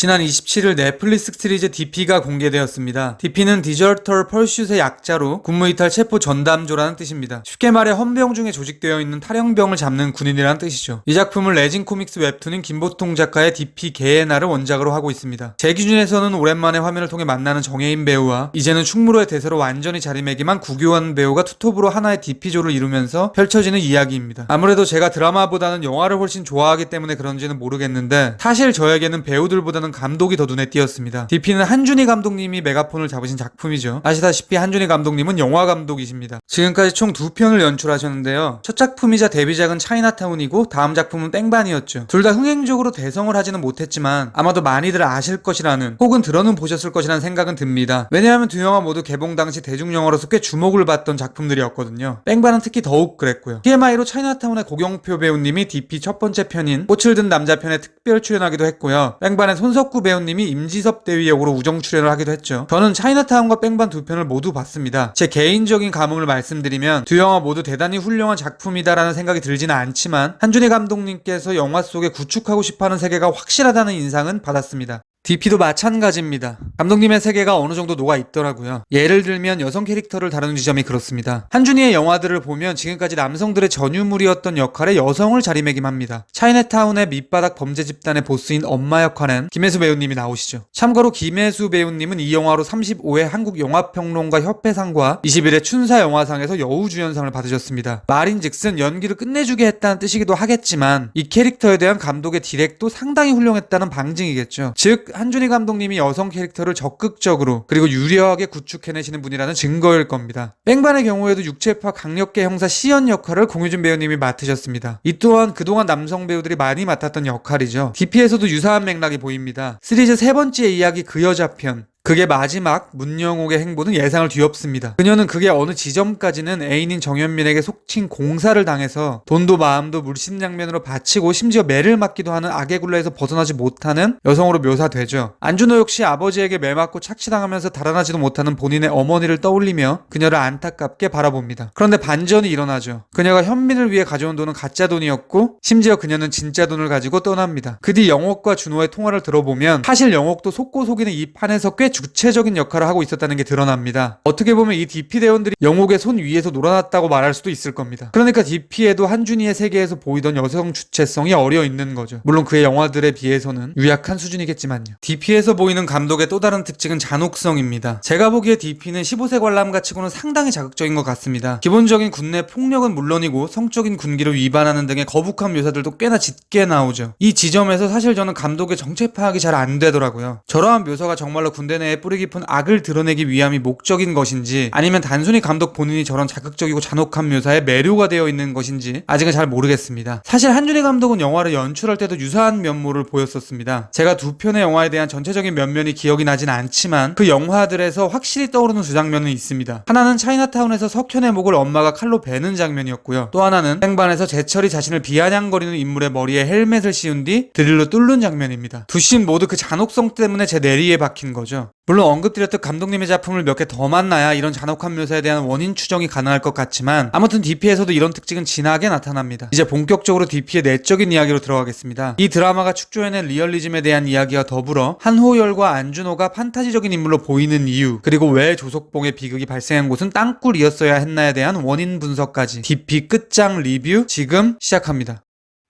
지난 27일 넷플릭스 시리즈 DP가 공개되었습니다. DP는 디저털 펄슛의 약자로 군무이탈 체포 전담조라는 뜻입니다. 쉽게 말해 헌병 중에 조직되어 있는 탈영병을 잡는 군인이라는 뜻이죠. 이 작품을 레진 코믹스 웹툰인 김보통 작가의 DP 개에나를 원작으로 하고 있습니다. 제 기준에서는 오랜만에 화면을 통해 만나는 정혜인 배우와 이제는 충무로의 대세로 완전히 자리매김한 구교환 배우가 투톱으로 하나의 DP조를 이루면서 펼쳐지는 이야기입니다. 아무래도 제가 드라마보다는 영화를 훨씬 좋아하기 때문에 그런지는 모르겠는데 사실 저에게는 배우들보다는 감독이 더 눈에 띄었습니다. DP는 한준희 감독님이 메가폰을 잡으신 작품이죠. 아시다시피 한준희 감독님은 영화 감독이십니다. 지금까지 총 두 편을 연출하셨는데요. 첫 작품이자 데뷔작은 차이나타운이고 다음 작품은 땡반이었죠. 둘 다 흥행적으로 대성을 하지는 못했지만 아마도 많이들 아실 것이라는 혹은 들어는 보셨을 것이라는 생각은 듭니다. 왜냐하면 두 영화 모두 개봉 당시 대중영화로서 꽤 주목을 받던 작품들이었거든요. 땡반은 특히 더욱 그랬고요. TMI로 차이나타운의 고경표 배우님이 DP 첫 번째 편인 꽃을 든 남자 편에 특별 출연하기도 했고요. 뺑반의 손석 구 배우님이 임지섭 대위 역으로 우정 출연을 하기도 했죠. 저는 차이나타운과 뺑반 두 편을 모두 봤습니다. 제 개인적인 감흥을 말씀드리면 두 영화 모두 대단히 훌륭한 작품이다라는 생각이 들지는 않지만 한준희 감독님께서 영화 속에 구축하고 싶어하는 세계가 확실하다는 인상은 받았습니다. DP도 마찬가지입니다. 감독님의 세계가 어느 정도 녹아 있더라고요. 예를 들면 여성 캐릭터를 다루는 지점이 그렇습니다. 한준희의 영화들을 보면 지금까지 남성들의 전유물이었던 역할에 여성을 자리매김합니다. 차이나타운의 밑바닥 범죄 집단의 보스인 엄마 역할엔 김혜수 배우님이 나오시죠. 참고로 김혜수 배우님은 이 영화로 35회 한국 영화평론가 협회상과 21회 춘사 영화상에서 여우주연상을 받으셨습니다. 말인즉슨 연기를 끝내주게 했다는 뜻이기도 하겠지만 이 캐릭터에 대한 감독의 디렉도 상당히 훌륭했다는 방증이겠죠. 즉 한준희 감독님이 여성 캐릭터를 적극적으로 그리고 유려하게 구축해내시는 분이라는 증거일 겁니다. 뺑반의 경우에도 육체파 강력계 형사 시연 역할을 공유준 배우님이 맡으셨습니다. 이 또한 그동안 남성 배우들이 많이 맡았던 역할이죠. DP에서도 유사한 맥락이 보입니다. 시리즈 세 번째 이야기 그 여자 편 그게 마지막 문영옥의 행보는 예상을 뒤엎습니다. 그녀는 그게 어느 지점까지는 애인인 정현민에게 속칭 공사를 당해서 돈도 마음도 물심양면으로 바치고 심지어 매를 맞기도 하는 악의 굴레에서 벗어나지 못하는 여성으로 묘사되죠. 안준호 역시 아버지에게 매 맞고 착취당하면서 달아나지도 못하는 본인의 어머니를 떠올리며 그녀를 안타깝게 바라봅니다. 그런데 반전이 일어나죠. 그녀가 현민을 위해 가져온 돈은 가짜 돈이었고 심지어 그녀는 진짜 돈을 가지고 떠납니다. 그 뒤 영옥과 준호의 통화를 들어보면 사실 영옥도 속고 속이는 이 판에서 꽤 주체적인 역할을 하고 있었다는 게 드러납니다. 어떻게 보면 이 DP 대원들이 영옥의 손 위에서 놀아났다고 말할 수도 있을 겁니다. 그러니까 DP에도 한준희의 세계에서 보이던 여성 주체성이 어려 있는 거죠. 물론 그의 영화들에 비해서는 유약한 수준이겠지만요. DP에서 보이는 감독의 또 다른 특징은 잔혹성입니다. 제가 보기에 DP는 15세 관람가 치고는 상당히 자극적인 것 같습니다. 기본적인 군내 폭력은 물론이고 성적인 군기를 위반하는 등의 거북한 묘사들도 꽤나 짙게 나오죠. 이 지점에서 사실 저는 감독의 정체 파악이 잘 안 되더라고요. 저러한 묘사가 정말로 군대 내에 뿌리 깊은 악을 드러내기 위함이 목적인 것인지 아니면 단순히 감독 본인이 저런 자극적이고 잔혹한 묘사에 매료가 되어 있는 것인지 아직은 잘 모르겠습니다. 사실 한준희 감독은 영화를 연출할 때도 유사한 면모를 보였었습니다. 제가 두 편의 영화에 대한 전체적인 면면이 기억이 나진 않지만 그 영화들에서 확실히 떠오르는 두 장면은 있습니다. 하나는 차이나타운에서 석현의 목을 엄마가 칼로 베는 장면이었고요. 또 하나는 생반에서 제철이 자신을 비아냥거리는 인물의 머리에 헬멧을 씌운 뒤 드릴로 뚫는 장면입니다. 두 씬 모두 그 잔혹성 때문에 제 내리에 박힌 거죠. 물론 언급드렸듯 감독님의 작품을 몇 개 더 만나야 이런 잔혹한 묘사에 대한 원인 추정이 가능할 것 같지만 아무튼 DP에서도 이런 특징은 진하게 나타납니다. 이제 본격적으로 DP의 내적인 이야기로 들어가겠습니다. 이 드라마가 축조해낸 리얼리즘에 대한 이야기와 더불어 한호열과 안준호가 판타지적인 인물로 보이는 이유 그리고 왜 조석봉의 비극이 발생한 곳은 땅굴이었어야 했나에 대한 원인 분석까지 DP 끝장 리뷰 지금 시작합니다.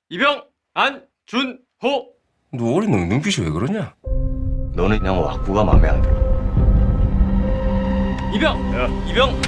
이병 안준호 너 어린 놈 눈빛이 왜 그러냐? 너는 그냥 왁구가 마음에 안 들어. 이병 이병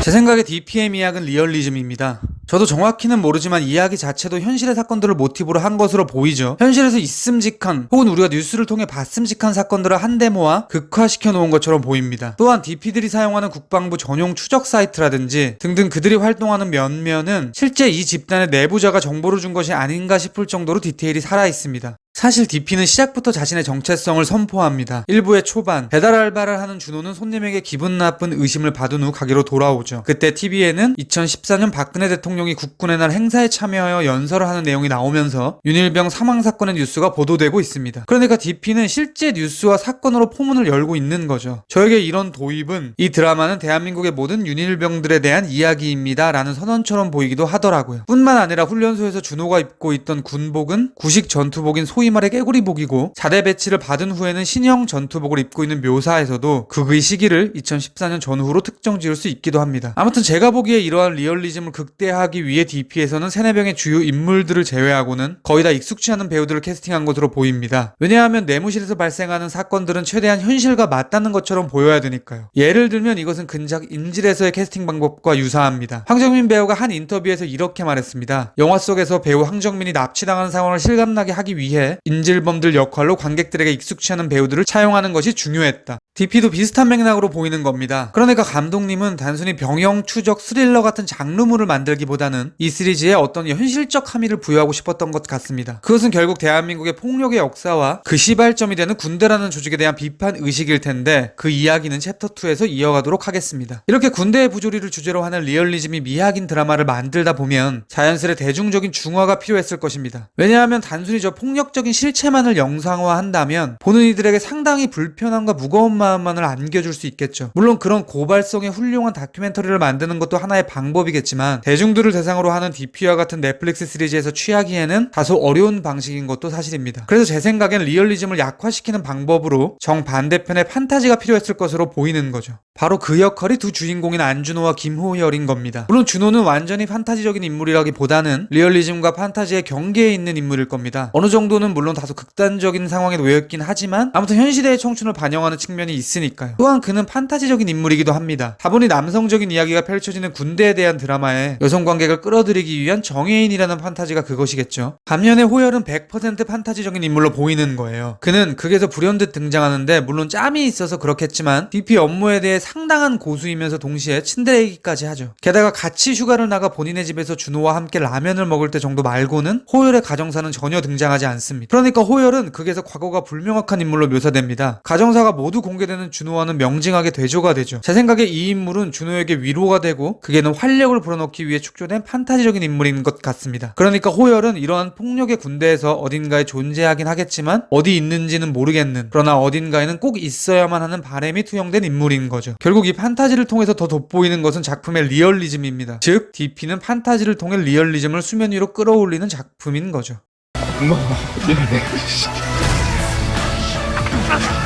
제 생각에 DP의 이야기는 리얼리즘입니다. 저도 정확히는 모르지만 이야기 자체도 현실의 사건들을 모티브로 한 것으로 보이죠. 현실에서 있음직한 혹은 우리가 뉴스를 통해 봤음직한 사건들을 한데 모아 극화시켜 놓은 것처럼 보입니다. 또한 DP들이 사용하는 국방부 전용 추적 사이트라든지 등등 그들이 활동하는 면면은 실제 이 집단의 내부자가 정보를 준 것이 아닌가 싶을 정도로 디테일이 살아 있습니다. 사실 DP는 시작부터 자신의 정체성을 선포합니다. 일부의 초반 배달 알바를 하는 준호는 손님에게 기분 나쁜 의심을 받은 후 가게로 돌아오죠. 그때 TV에는 2014년 박근혜 대통령이 국군의 날 행사에 참여하여 연설을 하는 내용이 나오면서 윤일병 사망 사건의 뉴스가 보도되고 있습니다. 그러니까 DP는 실제 뉴스와 사건으로 포문을 열고 있는 거죠. 저에게 이런 도입은 이 드라마는 대한민국의 모든 윤일병들에 대한 이야기입니다. 라는 선언처럼 보이기도 하더라고요. 뿐만 아니라 훈련소에서 준호가 입고 있던 군복은 구식 전투복인 소위 말해 깨구리복이고 자대 배치를 받은 후에는 신형 전투복을 입고 있는 묘사에서도 극의 시기를 2014년 전후로 특정 지을 수 있기도 합니다. 아무튼 제가 보기에 이러한 리얼리즘을 극대화하기 위해 DP에서는 세네병의 주요 인물들을 제외하고는 거의 다 익숙치 않은 배우들을 캐스팅한 것으로 보입니다. 왜냐하면 내무실에서 발생하는 사건들은 최대한 현실과 맞닿는 것처럼 보여야 되니까요. 예를 들면 이것은 근작 인질에서의 캐스팅 방법과 유사합니다. 황정민 배우가 한 인터뷰에서 이렇게 말했습니다. 영화 속에서 배우 황정민이 납치당하는 상황을 실감나게 하기 위해 인질범들 역할로 관객들에게 익숙치 않은 배우들을 차용하는 것이 중요했다. DP도 비슷한 맥락으로 보이는 겁니다. 그러니까 감독님은 단순히 병영 추적 스릴러 같은 장르물을 만들기보다는 이 시리즈에 어떤 현실적 함의를 부여하고 싶었던 것 같습니다. 그것은 결국 대한민국의 폭력의 역사와 그 시발점이 되는 군대라는 조직에 대한 비판 의식일 텐데 그 이야기는 챕터 2에서 이어가도록 하겠습니다. 이렇게 군대의 부조리를 주제로 하는 리얼리즘이 미학인 드라마를 만들다 보면 자연스레 대중적인 중화가 필요했을 것입니다. 왜냐하면 단순히 저 폭력적인 실체만을 영상화한다면 보는 이들에게 상당히 불편함과 무거운 마음만을 안겨줄 수 있겠죠. 물론 그런 고발성의 훌륭한 다큐멘터리를 만드는 것도 하나의 방법이겠지만 대중들을 대상으로 하는 DP와 같은 넷플릭스 시리즈에서 취하기에는 다소 어려운 방식인 것도 사실입니다. 그래서 제 생각엔 리얼리즘을 약화시키는 방법으로 정반대편의 판타지가 필요했을 것으로 보이는 거죠. 바로 그 역할이 두 주인공인 안준호와 김호열인 겁니다. 물론 준호는 완전히 판타지적인 인물이라기보다는 리얼리즘과 판타지의 경계에 있는 인물일 겁니다. 어느 정도는 물론 다소 극단적인 상황에 놓여있긴 하지만 아무튼 현 시대의 청춘을 반영하는 측면이 있으니까요. 또한 그는 판타지적인 인물이기도 합니다. 다분히 남성적인 이야기가 펼쳐지는 군대에 대한 드라마에 여성 관객을 끌어들이기 위한 정예인이라는 판타지가 그것이겠죠. 반면에 호열은 100% 판타지적인 인물로 보이는 거예요. 그는 극에서 불현듯 등장하는데 물론 짬이 있어서 그렇겠지만 DP 업무에 대해 상당한 고수이면서 동시에 친데레이기까지 하죠. 게다가 같이 휴가를 나가 본인의 집에서 준호와 함께 라면을 먹을 때 정도 말고는 호열의 가정사는 전혀 등장하지 않습니다. 그러니까 호열은 극에서 과거가 불명확한 인물로 묘사됩니다. 가정사가 모두 공개 되는 준호와는 명징하게 대조가 되죠. 제 생각에 이 인물은 준호에게 위로가 되고 극에는 활력을 불어넣기 위해 축소된 판타지적인 인물인 것 같습니다. 그러니까 호열은 이러한 폭력의 군대에서 어딘가에 존재하긴 하겠지만 어디 있는지는 모르겠는 그러나 어딘가에는 꼭 있어야만 하는 바램이 투영된 인물인 거죠. 결국 이 판타지를 통해서 더 돋보이는 것은 작품의 리얼리즘입니다. 즉 DP는 판타지를 통해 리얼리즘을 수면 위로 끌어올리는 작품인 거죠.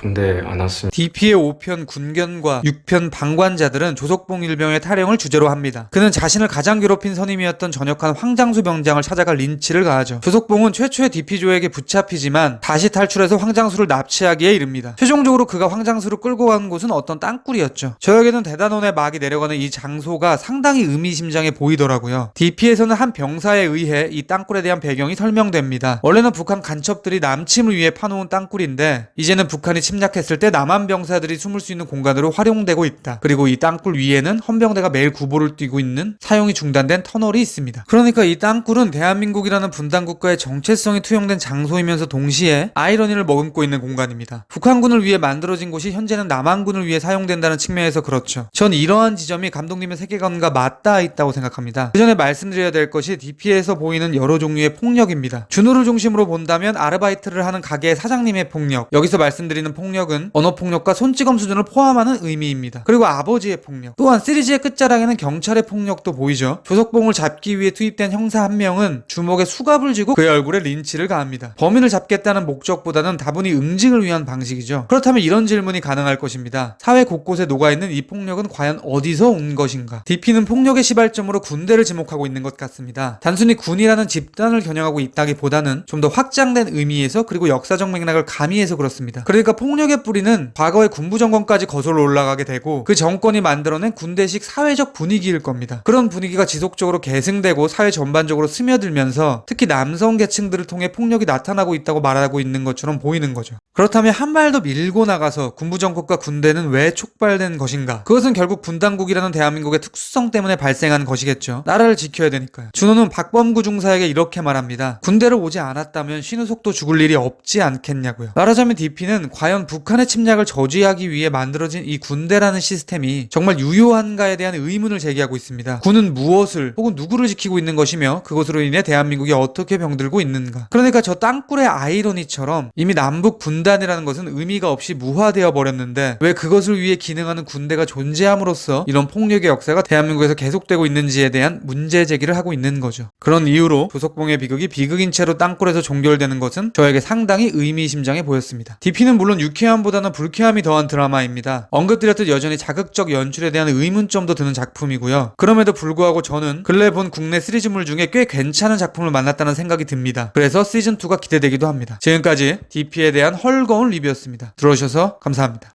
군대 안 왔으면 DP의 5편 군견과 6편 방관자들은 조석봉 일병의 탈영을 주제로 합니다. 그는 자신을 가장 괴롭힌 선임이었던 전역한 황장수 병장을 찾아가 린치를 가하죠. 조석봉은 최초의 DP조에게 붙잡히지만 다시 탈출해서 황장수를 납치하기에 이릅니다. 최종적으로 그가 황장수를 끌고 간 곳은 어떤 땅굴이었죠. 저에게는 대단원의 막이 내려가는 이 장소가 상당히 의미심장해 보이더라고요. DP에서는 한 병사에 의해 이 땅굴에 대한 배경이 설명됩니다. 원래는 북한 간첩들이 남침을 위해 파놓은 땅굴인데 이제는 북한이 침략했을 때 남한 병사들이 숨을 수 있는 공간으로 활용되고 있다. 그리고 이 땅굴 위에는 헌병대가 매일 구보를 뛰고 있는 사용이 중단된 터널이 있습니다. 그러니까 이 땅굴은 대한민국이라는 분단 국가의 정체성이 투영된 장소이면서 동시에 아이러니를 머금고 있는 공간입니다. 북한군을 위해 만들어진 곳이 현재는 남한군을 위해 사용된다는 측면에서 그렇죠. 전 이러한 지점이 감독님의 세계관과 맞닿아 있다고 생각합니다. 그 전에 말씀드려야 될 것이 DP에서 보이는 여러 종류의 폭력입니다. 준호를 중심으로 본다면 아르바이트를 하는 가게의 사장님의 폭력, 여기서 말씀드리는 폭력은 언어폭력과 손찌검 수준을 포함하는 의미입니다. 그리고 아버지의 폭력. 또한 시리즈의 끝자락에는 경찰의 폭력도 보이죠. 조석봉을 잡기 위해 투입된 형사 한 명은 주먹에 수갑을 쥐고 그의 얼굴에 린치를 가합니다. 범인을 잡겠다는 목적보다는 다분히 응징을 위한 방식이죠. 그렇다면 이런 질문이 가능할 것입니다. 사회 곳곳에 녹아있는 이 폭력은 과연 어디서 온 것인가? DP는 폭력의 시발점으로 군대를 지목하고 있는 것 같습니다. 단순히 군이라는 집단을 겨냥하고 있다기보다는 좀 더 확장된 의미에서 그리고 역사적 맥락을 가미해서 그렇습니다. 그러니까 폭 폭력의 뿌리는 과거의 군부 정권까지 거슬러 올라가게 되고 그 정권이 만들어낸 군대식 사회적 분위기일 겁니다. 그런 분위기가 지속적으로 계승되고 사회 전반적으로 스며들면서 특히 남성 계층들을 통해 폭력이 나타나고 있다고 말하고 있는 것처럼 보이는 거죠. 그렇다면 한 발 더 밀고 나가서 군부 정권과 군대는 왜 촉발된 것인가? 그것은 결국 분당국이라는 대한민국의 특수성 때문에 발생한 것이겠죠. 나라를 지켜야 되니까요. 준호는 박범구 중사에게 이렇게 말합니다. 군대를 오지 않았다면 신우속도 죽을 일이 없지 않겠냐고요. 말하자면 DP는 과연 북한의 침략을 저지하기 위해 만들어진 이 군대라는 시스템이 정말 유효한가에 대한 의문을 제기하고 있습니다. 군은 무엇을 혹은 누구를 지키고 있는 것이며 그것으로 인해 대한민국이 어떻게 병들고 있는가. 그러니까 저 땅굴의 아이러니처럼 이미 남북 분단이라는 것은 의미가 없이 무화되어 버렸는데 왜 그것을 위해 기능하는 군대가 존재함으로써 이런 폭력의 역사가 대한민국에서 계속되고 있는지에 대한 문제 제기를 하고 있는 거죠. 그런 이유로 조석봉의 비극이 비극인 채로 땅굴에서 종결되는 것은 저에게 상당히 의미심장해 보였습니다. DP는 물론 유쾌함보다는 불쾌함이 더한 드라마입니다. 언급드렸듯 여전히 자극적 연출에 대한 의문점도 드는 작품이고요. 그럼에도 불구하고 저는 근래 본 국내 시리즈물 중에 꽤 괜찮은 작품을 만났다는 생각이 듭니다. 그래서 시즌2가 기대되기도 합니다. 지금까지 DP에 대한 헐거운 리뷰였습니다. 들어오셔서 감사합니다.